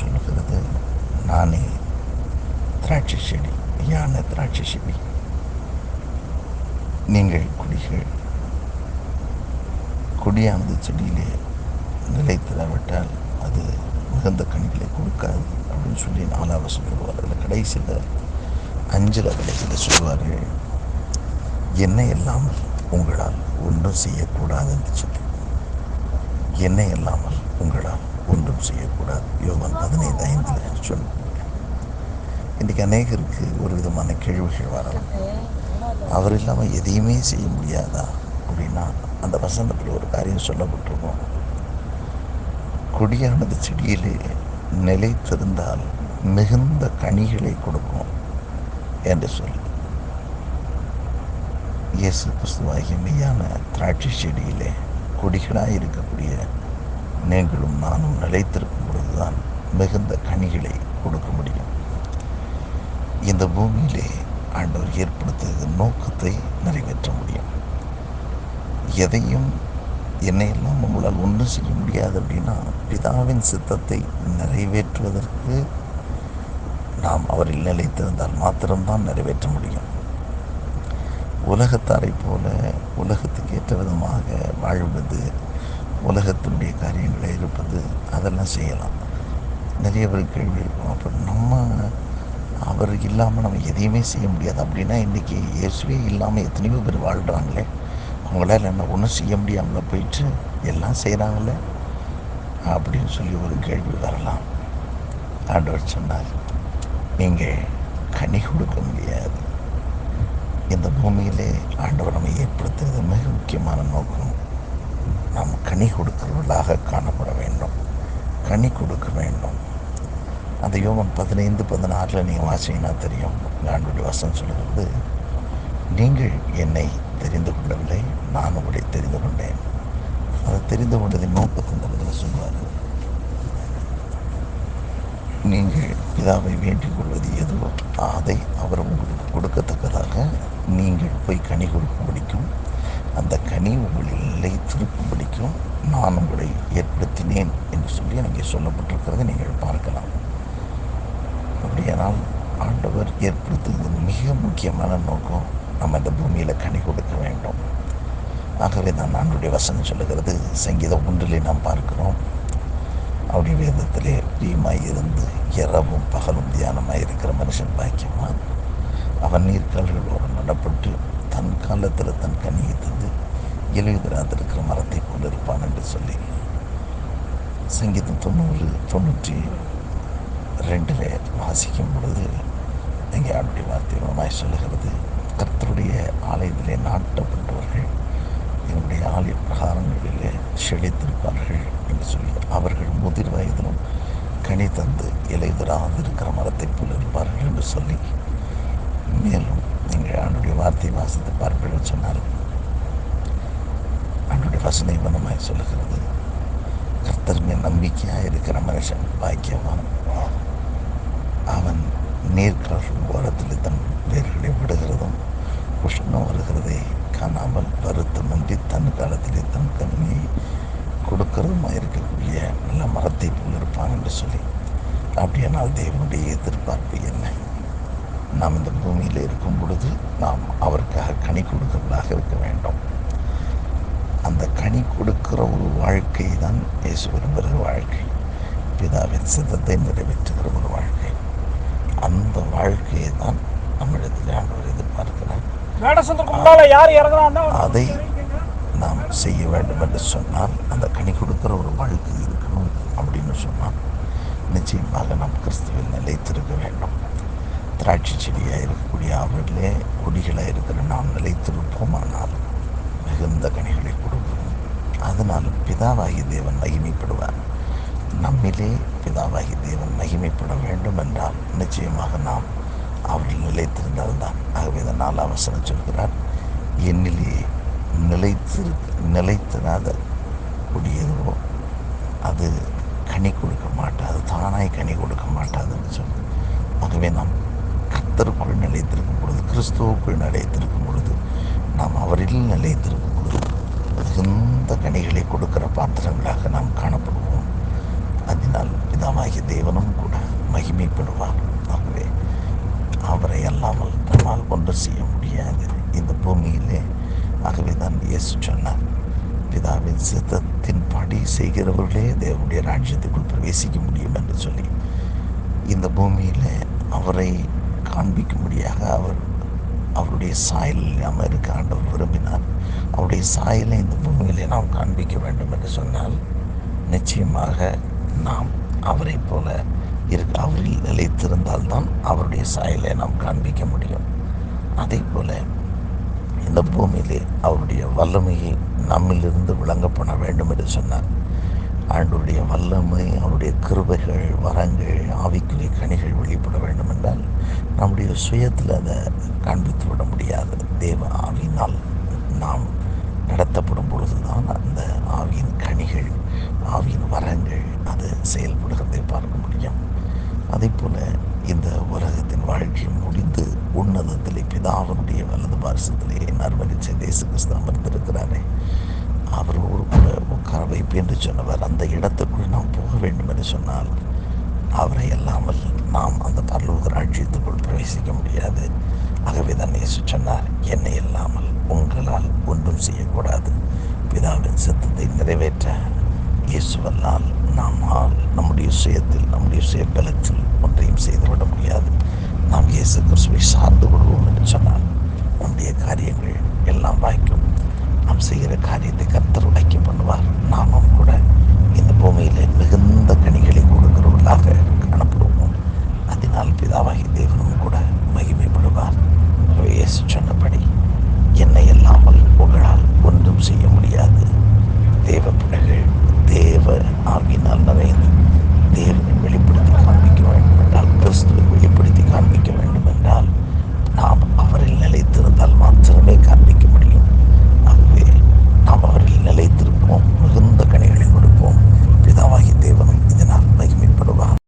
சொல்லுகிறது. நானே திராட்சை செடி யானை திராட்சை செடி. நீங்கள் குடிகள். கொடியானது செடியிலே நிலைத்திராவிட்டால் அது மிகுந்த கணிகளை கொடுக்காது அப்படின்னு சொல்லி நாலாவது சொல்லுவார்கள் அதில் கடைசியில் அஞ்சில் கடைசியில் சொல்லுவார்கள். என்னை இல்லாமல் உங்களால் ஒன்றும் செய்யக்கூடாது என்று சொல்லி. என்னை இல்லாமல் உங்களால் ஒன்றும் செய்யக்கூடாது. யோகன் பதினைந்து ஐந்தில் சொல்லி இன்றைக்கி அநேகருக்கு ஒரு விதமான கேள்விகள் வரலாம். அவர் இல்லாமல் எதையுமே செய்ய முடியாதா? அப்படின்னா அந்த வசனத்தில் ஒரு காரியம் சொல்லப்பட்டிருக்கோம். கொடியானது செடியிலே நிலைத்திருந்தால் மிகுந்த கனிகளை கொடுக்கும் என்று சொல்லி. இயேசு கிறிஸ்துவாகிய மெய்யான திராட்சை செடியிலே கொடிகளாக இருக்கக்கூடிய நீங்களும் நானும் நிலைத்திருக்கும் பொழுதுதான் மிகுந்த கனிகளை கொடுக்க முடியும். இந்த பூமியிலே ஆண்டவர் ஏற்படுத்திய நோக்கத்தை நிறைவேற்ற முடியும். எதையும் என்னையெல்லாம் உங்களால் ஒன்றும் செய்ய முடியாது அப்படின்னா பிதாவின் சித்தத்தை நிறைவேற்றுவதற்கு நாம் அவரில் நிலைத்திருந்தால் மாத்திரம்தான் நிறைவேற்ற முடியும். உலகத்தாரை போல உலகத்துக்கு ஏற்ற விதமாக வாழ்வது உலகத்தினுடைய காரியங்களை இருப்பது அதெல்லாம் செய்யலாம். நிறைய பேர் கேள்வி இருக்கும். அப்போ நம்ம அவர் இல்லாமல் நம்ம எதையுமே செய்ய முடியாது. அப்படின்னா இன்றைக்கி இயேசுவே இல்லாமல் எத்தனையோ பேர் வாழ்கிறாங்களே அவங்களால என்ன ஒன்றும் செய்ய முடியாமல் போயிட்டு எல்லாம் செய்கிறாங்களே அப்படின்னு சொல்லி ஒரு கேள்வி வரலாம். ஆண்டவர் சொன்னார் நீங்கள் கனி கொடுக்க முடியாது. இந்த பூமியிலே ஆண்டவர் நம்ம ஏற்படுத்துறது மிக முக்கியமான நோக்கம். நாம் கனி கொடுக்கிறவர்களாக காணப்பட வேண்டும். கனி கொடுக்க வேண்டும். அந்த யோகம் பதினைந்து பதினாறில் நீங்கள் வாசிங்கன்னா தெரியும். ஆண்டுடைய வசனம் சொல்லுகிறது நீங்கள் என்னை தெரிந்து கொள்ளவில்லை நான் உங்களை தெரிந்து கொண்டேன். அதை தெரிந்து கொண்டதின் நோக்கத்தை சொல்வார் நீங்கள் பிதாவை வேண்டிக் கொள்வது எதுவோ அதை அவர் உங்களுக்கு கொடுக்கத்தக்கதாக நீங்கள் போய் கனி கொடுக்கும்படிக்கும் அந்த கனி உங்களில் நிலைத்திருக்கும்படிக்கும் நான் உங்களை ஏற்படுத்தினேன் என்று சொல்லி அங்கே சொல்லப்பட்டிருக்கிறத நீங்கள் பார்க்கலாம். அப்படியானால் ஆண்டவர் ஏற்படுத்துவது மிக முக்கியமான நோக்கம் நம்ம இந்த பூமியில் கனி கொடுக்க வேண்டும். ஆகவே தான் ஆண்டுடைய வசனம் சொல்லுகிறது சங்கீதம் ஒன்றிலே நாம் பார்க்கிறோம். அவருடைய வேதத்திலே பிரியமாக இருந்து இரவும் பகலும் தியானமாக இருக்கிற மனுஷன் பாக்கியமாக அவன் நீர்க்கால்களோடு நடப்பட்டு தன் காலத்தில் தன் கனியை தந்து எழுதிராதிருக்கிற மரத்தை போல் இருப்பான் என்று சொல்லி சங்கீதம் தொண்ணூறு தொண்ணூற்றி ரெண்டில் வாசிக்கும் பொழுது எங்கே ஆண்டுடைய வார்த்தை மூலமாய் சொல்லுகிறது. கர்த்தருடைய ஆலயத்திலே நாட்டப்பட்டவர்கள் என்னுடைய ஆலய பிரகாரங்களிலே செழித்திருப்பார்கள் என்று சொல்லி அவர்கள் முதிர் வயதிலும் கனி தந்து இலைதராது இருக்கிற மரத்தை போல் இருப்பார்கள் என்று சொல்லி மேலும் நீங்கள் ஆண்டுடைய வார்த்தை வாசித்து பார்ப்பீர்கள் சொன்னார். அவனுடைய வசனை மனமாய் சொல்லுகிறது. கர்த்தர் நம்பிக்கையாக இருக்கிற மனுஷன் பாக்கியவான். அவன் நீர்க்கால் ஓரத்தில் தன் வேர்களை விடுகிறதும் உஷ்ணம் வருகிறதை காணாமல் வருத்தமின்றி தன் காலத்திலே தன் கண்ணியை கொடுக்கிறதுமாக இருக்கக்கூடிய நல்ல மரத்தை போல் இருப்பான் என்று சொல்லி. அப்படியானால் தேவனுடைய எதிர்பார்ப்பு என்ன? நாம் இந்த பூமியில் இருக்கும் பொழுது நாம் அவருக்காக கனி கொடுக்கிறவர்களாக இருக்க வேண்டும். அந்த கனி கொடுக்கிற ஒரு வாழ்க்கை தான் இயேசு விரும்புகிற வாழ்க்கை. பிதாவின் சித்தத்தை நிறைவேற்றுகிற ஒரு வாழ்க்கை. அந்த வாழ்க்கையை தான் நம்மிடத்தில் ஆண்டவர் எதிர்பார்க்கிறார். அதை நாம் செய்ய வேண்டும் என்று சொன்னால் அந்த கனி கொடுக்கிற ஒரு வாழ்க்கை இருக்கணும் அப்படின்னு சொன்னால் நிச்சயமாக நாம் கிறிஸ்துவில் நிலைத்திருக்க வேண்டும். திராட்சை செடியாக இருக்கக்கூடிய அவர்களே கொடிகளாக இருக்கிற நாம் நிலைத்திருப்போம். ஆனால் மிகுந்த கனிகளை கொடுப்போம். அதனால் பிதாவாகி தேவன் மகிமைப்படுவார். நம்மிலே பிதாவாகி தேவன் மகிமைப்பட வேண்டும் என்றால் நிச்சயமாக நாம் அவர்கள் நிலைத்திருந்தால்தான் ஆகவே இந்த நாலாம் அவசரம் சொல்கிறார் என்னிலே நிலைத்திரு நிலைத்திராத கொடியதுவோ அது கனி கொடுக்க மாட்டாது தானாய் கனி கொடுக்க மாட்டாதுன்னு சொல்லி. ஆகவே நாம் கர்த்தருக்குள் நிலைத்திருக்கும் பொழுது கிறிஸ்துவுக்குள் நிலைத்திருக்கும் பொழுது நாம் அவரில் நிலைத்திருக்கும் பொழுது மிகுந்த கனிகளை கொடுக்கிற பாத்திரங்களாக நாம் காணப்படுவோம். அதனால் பிதாவாகி பிதாவாகிய தேவனும் கூட மகிமைப்படுவார். ஆகவே அவரை அல்லாமல் நம்மால் ஒன்று செய்ய முடியாது. இந்த பூமியிலே ஆகவே தான் இயேசு சொன்னார் பிதாவின் சித்தத்தின் படி செய்கிறவர்களே தேவனுடைய ராஜ்யத்துக்குள் பிரவேசிக்க முடியும் என்று சொல்லி இந்த பூமியில் அவரை காண்பிக்கும்படியாக அவர் அவருடைய சாயலில் நாம் இருக்க ஆண்டவர் விரும்பினார். அவருடைய சாயலை இந்த பூமியிலே நாம் காண்பிக்க வேண்டும் என்று சொன்னால் நிச்சயமாக நாம் அவரை போல இருக்க அவரில் நிலைத்திருந்தால்தான் அவருடைய சாயலை நாம் காண்பிக்க முடியும். அதே போல இந்த பூமியிலே அவருடைய வல்லமையை நம்மிலிருந்து விளங்கப்பட வேண்டும் என்று சொன்னார். ஆண்டுடைய வல்லமை அவருடைய கிருபைகள் வரங்கள் ஆவிக்குரிய கனிகள் வெளிப்பட வேண்டும் என்றால் நம்முடைய சுயத்தில் அதை காண்பித்து விட முடியாது. தேவ ஆவினால் நாம் நடத்தப்படும் பொழுதுதான் அந்த ஆவியின் கனிகள் ஆவியின் வரங்கள் அது செயல்படுகிறதை பார்க்க முடியும். அதே போல் இந்த உலகத்தின் வாழ்க்கை முடிந்து உன்னதத்திலே பிதாவனுடைய வலது பாரசத்திலே நர்மனிச்ச தேச கிறிஸ்து அமர்ந்திருக்கிறாரே. அவரோடு கூட உட்கார வைப்பு என்று சொன்னவர் அந்த இடத்துக்குள் நாம் போக வேண்டும் என்று சொன்னால் அவரை அல்லாமல் நாம் அந்த பரலோக ராஜ்யத்துக்குள் பிரவேசிக்க முடியாது. ஆகவே தான் இயேசு சொன்னார் என்னை இல்லாமல் உங்களால் ஒன்றும் செய்யக்கூடாது. பிதாவின் சித்தத்தை நிறைவேற்ற இயேசுவல்லால் நம்மால் நம்முடைய சுயத்தில் நம்முடைய சுய பலத்தில் ஒன்றையும் செய்துவிட முடியாது. நாம் இயேசு கிறிஸ்துவை சார்ந்து கொள்வோம் என்று சொன்னால் நம்முடைய காரியங்கள் எல்லாம் வாய்க்கும். நாம் செய்கிற காரியத்தை கர்த்தர் வாய்க்க பண்ணுவார். நானும் கூட இந்த பூமையில் மிகுந்த